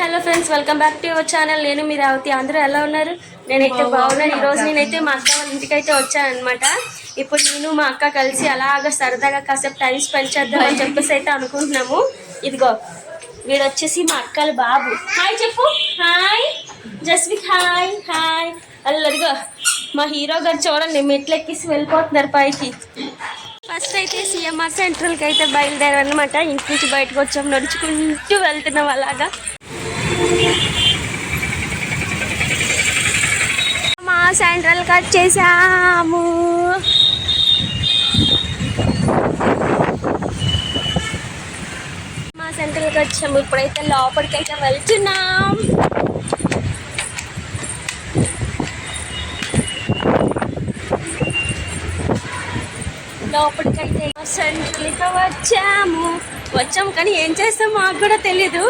Hello friends welcome back to your channel. నేను మీరు అవతి అందరూ ఎలా ఉన్నారు? నేనైతే బాగున్నాను. ఈరోజు నేనైతే మా అక్క వాళ్ళ ఇంటికి అయితే వచ్చాను అనమాట ఇప్పుడు నేను మా అక్క కలిసి అలాగా సరదాగా కాసేపు టైం స్పెండ్ చేద్దాం అని చెప్పేసి అయితే అనుకుంటున్నాము. ఇదిగో వీడు వచ్చేసి మా అక్కల బాబు. హాయ్ చెప్పు. హాయ్ జస్విక్ హాయ్ హాయ్ అల్లదిగో మా హీరో గారు చూడండి మెట్లు వెళ్ళిపోతున్నారు పైకి. ఫస్ట్ అయితే సిఎంఆర్ సెంట్రల్కి అయితే బయలుదేరాం అనమాట ఇంటి నుంచి బయటకు వచ్చాం నడుచుకుంటూ వెళ్తున్నాం అలాగా. మా సెంట్రల్కి వచ్చేసాము మా సెంట్రల్కి వచ్చాము ఇప్పుడైతే లోపలికి వెళ్తున్నాం. లోపలికైతే సెంట్రల్కి వచ్చాము. వచ్చాము కానీ ఏం చేస్తాం మాకు కూడా తెలీదు.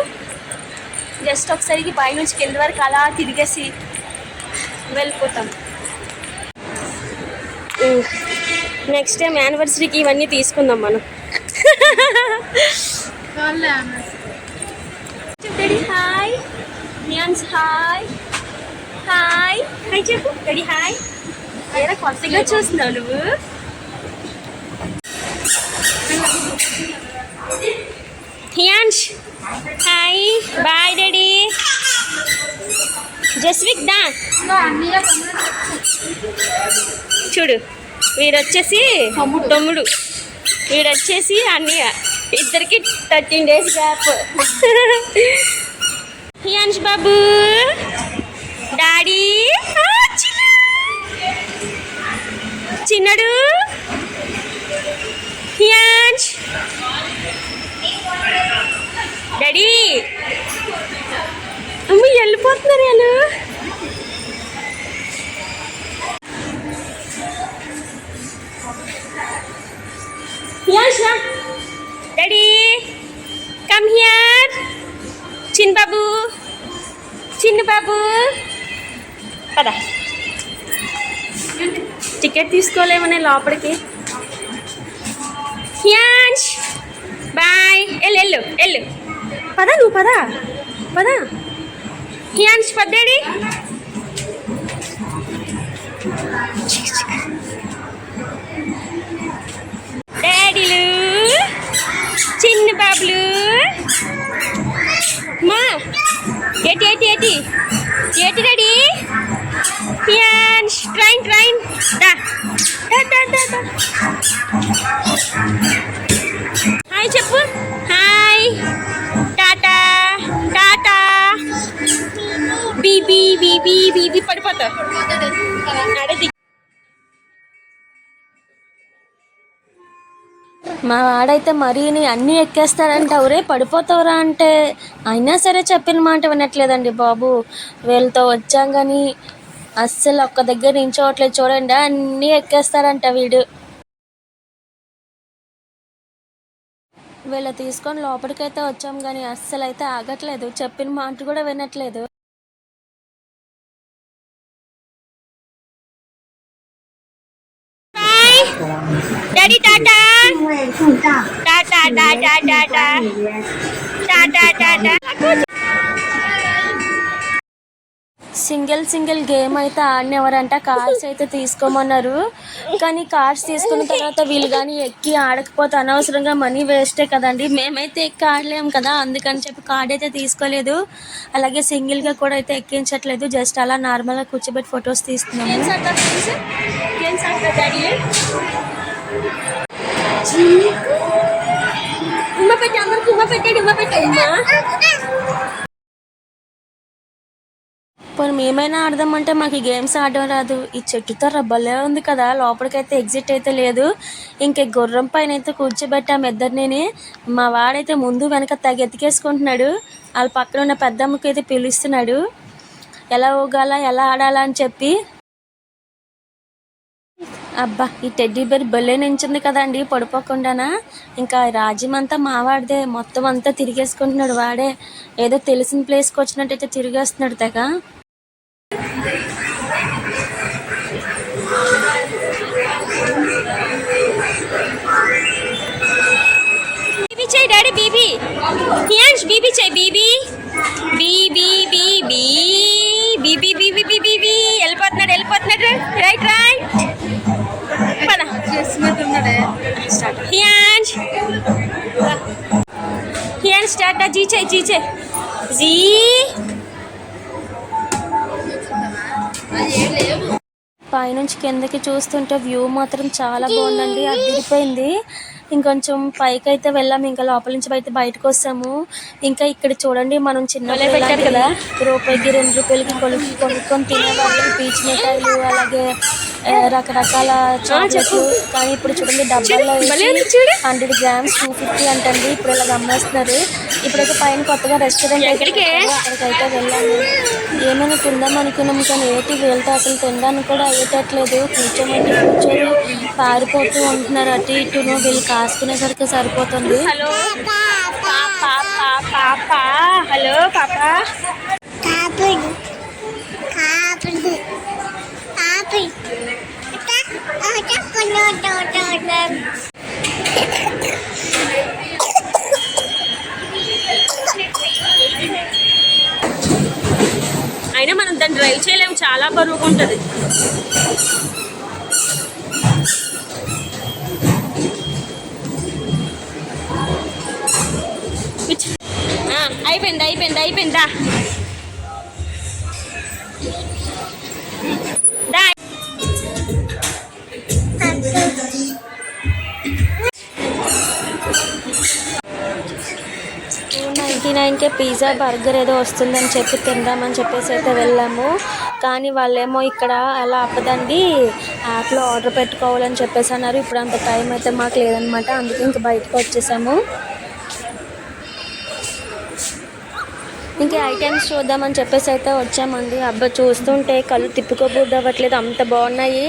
జస్ట్ ఒకసారికి పైనుంచి కింద వరకు అలా తిరిగేసి వెళ్ళిపోతాం. నెక్స్ట్ టైం యానివర్సరీకి ఇవన్నీ తీసుకుందాం మనం. Hi Niyans hi hi hi చెప్పు. కొత్తగా చూస్తున్నావు నువ్వు? Hiyansh hi bye daddy Jasvik దా. చూడు. వీడు వచ్చేసి తమ్ముడు. వీడు వచ్చేసి అన్నయ్య. ఇద్దరికి thirteen days gap Hiyansh Babu. Daddy Hiyansh daddy come here చిన్న బాబు చిన్న బాబు పద టికెట్ తీసుకోలేమనే లోపలికి. హియాన్ష్ బాయ్ ఎల్లు ఎల్లు ఎల్లు పద నువ్వు పద పద హియాన్ష్ పద్దాడి. డాడీలు చిన్న బాబులు. మా ఏటి ఏటి ఏటి? ఏటి డాడీ ట్రైన్ ట్రైన్ హాయ్ చెప్పు హాయ్ టాటా టాటా బీబీ బీబీ బీబీ పడిపోతా. మా వాడైతే మరీని అన్నీ ఎక్కేస్తాడంటే. ఎవరే పడిపోతావురా అంటే అయినా సరే చెప్పిన మాట వినట్లేదండి బాబు. వీళ్ళతో వచ్చాం కానీ అస్సలు ఒక్క దగ్గర నించోవట్లేదు చూడండి. అన్నీ ఎక్కేస్తాడంట వీడు. వీళ్ళ తీసుకొని లోపలికైతే వచ్చాం కానీ అస్సలు అయితే ఆగట్లేదు. చెప్పిన మాట కూడా వినట్లేదు. Daddy tata tata tata tata tata tata single single game అయితే ఆడినెవరంట. కార్స్ అయితే తీసుకోమన్నారు. కానీ కార్స్ తీసుకున్న తర్వాత వీళ్ళు కానీ ఎక్కి ఆడకపోతే అనవసరంగా మనీ వేస్టే కదండి. మేమైతే ఎక్కి ఆడలేము కదా. అందుకని చెప్పి కార్డ్ అయితే తీసుకోలేదు. అలాగే సింగిల్గా కూడా అయితే ఎక్కించట్లేదు. జస్ట్ అలా నార్మల్గా కూర్చోబెట్టి ఫొటోస్ తీస్తున్నాము. ఉమ్మ పెట్టి అందరికి ఉమ్మ పెట్టాడు ఉమ్మ పెట్టాడు ఉమ్మ పోనీ మేమైనా ఆడదామంటే మాకు ఈ గేమ్స్ ఆడడం రాదు. ఈ చెట్టుతో రబ్బలే ఉంది కదా. లోపలికైతే ఎగ్జిట్ అయితే లేదు. ఇంక గుర్రం పైన అయితే కూర్చోబెట్టాము ఇద్దరిని మా వాడైతే ముందు వెనక తెగ ఎతికేసుకుంటున్నాడు. వాళ్ళ పక్కన ఉన్న పెద్దమ్మకి అయితే పిలుస్తున్నాడు. ఎలా ఊగాల ఎలా ఆడాలా అని చెప్పి అబ్బా ఈ టెడ్డీ బేర్ బెల్లే నించుంది కదండి పడిపోకుండానా ఇంకా రాజ్యం అంతా మావాడిదే మొత్తం అంతా తిరిగేసుకుంటున్నాడు వాడే. ఏదో తెలిసిన ప్లేస్కి వచ్చినట్టయితే తిరిగేస్తున్నాడు తెగ. హియాన్స్ హియాన్స్ స్టార్ట్ జీచే జీ పైనుంచి కిందకి చూస్తుంటే వ్యూ మాత్రం చాలా బాగుందండి. అదిరిపోయింది ఇంకొంచెం పైకి అయితే వెళ్ళాము ఇంకా లోపల నుంచి అయితే బయటకు వస్తాము. ఇంకా ఇక్కడ చూడండి మనం చిన్న కదా. రూపాయికి రెండు రూపాయలకి కొనుక్కొని తినేవాళ్ళం. పీచ్ మిఠాయిలు అలాగే రకరకాల చాక్లెట్లు కానీ ఇప్పుడు చూడండి డబ్బాల్లో హండ్రెడ్ గ్రామ్స్ టూ ఫిఫ్టీ అంటండి. ఇప్పుడు ఇలా అమ్మేస్తున్నారు ఇప్పుడైతే పైన కొత్తగా రెస్టారెంట్ అయితే అక్కడికైతే వెళ్ళాము ఏమైనా తిందాం అనుకున్నాం కానీ ఏటి వెళ్తే అసలు తినడానికి కూడా అయ్యేటట్లేదు. కూర్చోమంటే కూర్చొని పారిపోతూ ఉంటున్నారు. అటు ఇటును వీళ్ళు కాసుకునేసరికి సరిపోతుంది. హలో. పాప హలో పాప అయినా మనం దాన్ని డ్రైవ్ చేయలేము చాలా బరువుగా ఉంటుంది. నైంటీ నైన్కే పిజ్జా బర్గర్ ఏదో వస్తుందని చెప్పి తిందామని చెప్పేసి అయితే వెళ్ళాము. కానీ వాళ్ళేమో ఇక్కడ అలా అప్పదండి యాప్లో ఆర్డర్ పెట్టుకోవాలని చెప్పేసి అన్నారు. ఇప్పుడు అంత టైం అయితే మాకు లేదనమాట. అందుకే ఇంక బయటకు వచ్చేసాము. ఇంకా ఐటమ్స్ చూద్దామని చెప్పేసి అయితే వచ్చామండి. అబ్బా చూస్తుంటే కళ్ళు తిప్పుకోబుద్ది అవ్వట్లేదు అంత బాగున్నాయి.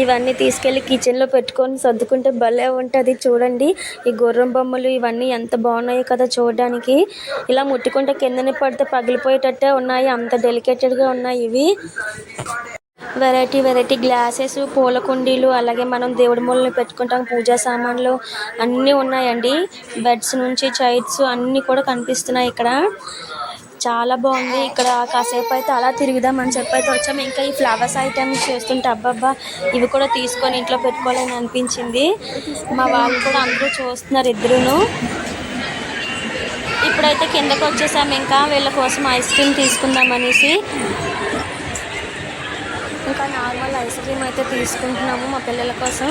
ఇవన్నీ తీసుకెళ్ళి కిచెన్లో పెట్టుకొని సర్దుకుంటే భలే ఉంటుంది. చూడండి ఈ గుర్రం బొమ్మలు ఇవన్నీ ఎంత బాగున్నాయి కదా చూడడానికి. ఇలా ముట్టుకుంటే కిందనే పడితే పగిలిపోయేటట్టే ఉన్నాయి. అంత డెలికేటెడ్గా ఉన్నాయి ఇవి. వెరైటీ వెరైటీ గ్లాసెస్ పూల కుండీలు అలాగే మనం దేవుడి మూలని పెట్టుకుంటాం. పూజా సామాన్లు అన్నీ ఉన్నాయండి. బెడ్స్ నుంచి చైర్స్ అన్నీ కూడా కనిపిస్తున్నాయి ఇక్కడ. చాలా బాగుంది. ఇక్కడ కాసేపు అయితే అలా తిరుగుదామని చెప్పి అయితే వచ్చాము ఇంకా ఈ ఫ్లవర్స్ ఐటమ్స్ చేస్తుంటే అబ్బబ్బా ఇవి కూడా తీసుకొని ఇంట్లో పెట్టుకోవాలని అనిపించింది. మా వాళ్ళు కూడా అందరూ చూస్తున్నారు ఇద్దరును. ఇప్పుడైతే కిందకు వచ్చేసాము ఇంకా వీళ్ళ కోసం ఐస్ క్రీమ్ తీసుకుందాం అనేసి. ఇంకా నార్మల్ ఐస్ క్రీమ్ అయితే తీసుకుంటున్నాము మా పిల్లల కోసం.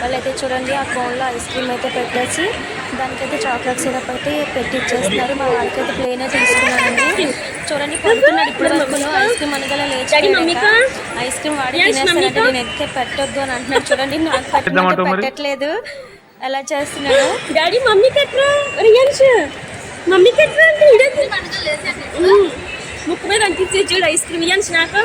వాళ్ళైతే చూడండి ఆ కోన్లో ఐస్ క్రీమ్ అయితే పెట్టేసి దానికైతే చాక్లెట్ సిరప్ అయితే పెట్టి ఇచ్చేస్తున్నారు మా వాళ్ళకైతే ప్లేన్ అయితే తీసుకున్నానండి. చూడండి పడుతున్నాడు ఇప్పుడు వరకు ఐస్ క్రీమ్ అనగల లేచి ఐస్ క్రీమ్ వాడి తినేస్తానంటే నేను ఎక్కే పెట్టొద్దు అని అంటున్నాడు. చూడండి నాకు పెట్టమంటే పెట్టట్లేదు. ఎలా చేస్తున్నాడు? డాడీ మమ్మీ కట్రా మమ్మీ కట్రా అంటే ముక్కు మీద అంటించి చూడు ఐస్ క్రీమ్. ఇయ్యాన్స్ నాకు?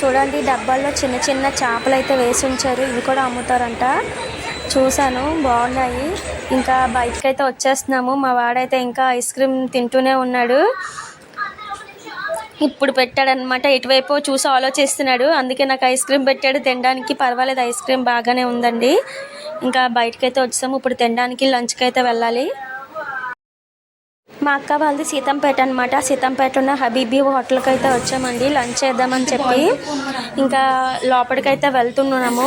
చూడండి డబ్బాల్లో చిన్న చిన్న చేపలు అయితే వేసి ఉంచారు. ఇవి కూడా అమ్ముతారంట. చూశాను బాగున్నాయి. ఇంకా బయటకు అయితే వచ్చేస్తున్నాము. మా వాడైతే ఇంకా ఐస్ క్రీమ్ తింటూనే ఉన్నాడు. ఇప్పుడు పెట్టాడనమాట ఎటువైపు చూసి ఆలోచిస్తున్నాడు. అందుకే నాకు ఐస్ క్రీమ్ పెట్టాడు. తినడానికి పర్వాలేదు. ఐస్ క్రీమ్ బాగానే ఉందండి. ఇంకా బయటకైతే వచ్చాము ఇప్పుడు తినడానికి లంచ్కి అయితే వెళ్ళాలి. మా అక్క వాళ్ళది సీతంపేట అనమాట సీతంపేట ఉన్న హబీబీ హోటల్కి అయితే వచ్చామండి. లంచ్ చేద్దామని చెప్పి ఇంకా లోపలికైతే వెళ్తున్నాము.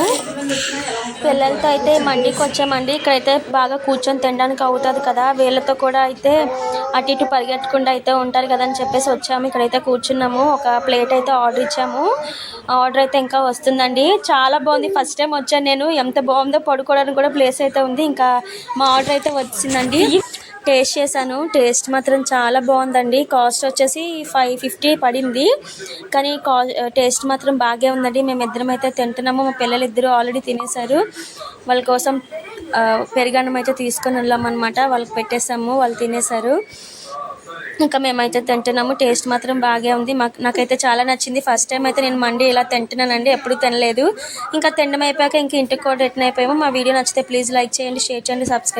పిల్లలతో అయితే మండికి వచ్చామండి. ఇక్కడైతే బాగా కూర్చొని తినడానికి అవుతుంది కదా. వీళ్ళతో కూడా అయితే అటు ఇటు పరిగెట్టకుండా అయితే ఉంటారు కదా అని చెప్పేసి వచ్చాము. ఇక్కడైతే కూర్చున్నాము. ఒక ప్లేట్ అయితే ఆర్డర్ ఇచ్చాము. ఆర్డర్ అయితే ఇంకా వస్తుందండి. చాలా బాగుంది. ఫస్ట్ టైం వచ్చాను నేను. ఎంత బాగుందో పడుకోవడానికి కూడా ప్లేస్ అయితే ఉంది. ఇంకా మా ఆర్డర్ అయితే వచ్చిందండి. టేస్ట్ చేశాను. టేస్ట్ మాత్రం చాలా బాగుందండి. కాస్ట్ వచ్చేసి ఫైవ్ ఫిఫ్టీ పడింది. కానీ కా టేస్ట్ మాత్రం బాగా ఉందండి. మేమిద్దరం అయితే తింటున్నాము. మా పిల్లలు ఇద్దరు ఆల్రెడీ తినేశారు. వాళ్ళ కోసం పెరుగన్నం అయితే తీసుకొని వెళ్ళామన్నమాట. వాళ్ళకి పెట్టేసాము వాళ్ళు తినేశారు. ఇంకా మేమైతే తింటున్నాము. టేస్ట్ మాత్రం బాగా ఉంది. మాకు నాకైతే చాలా నచ్చింది. ఫస్ట్ టైం అయితే నేను మండి ఇలా తింటున్నానండి. ఎప్పుడు తినలేదు. ఇంకా తినడం అయిపోయాక ఇంకా ఇంటికి కూడా రిటర్న్ అయిపోయాము. మా వీడియో నచ్చితే ప్లీజ్ లైక్ చేయండి షేర్ చేయండి సబ్స్క్రైబ్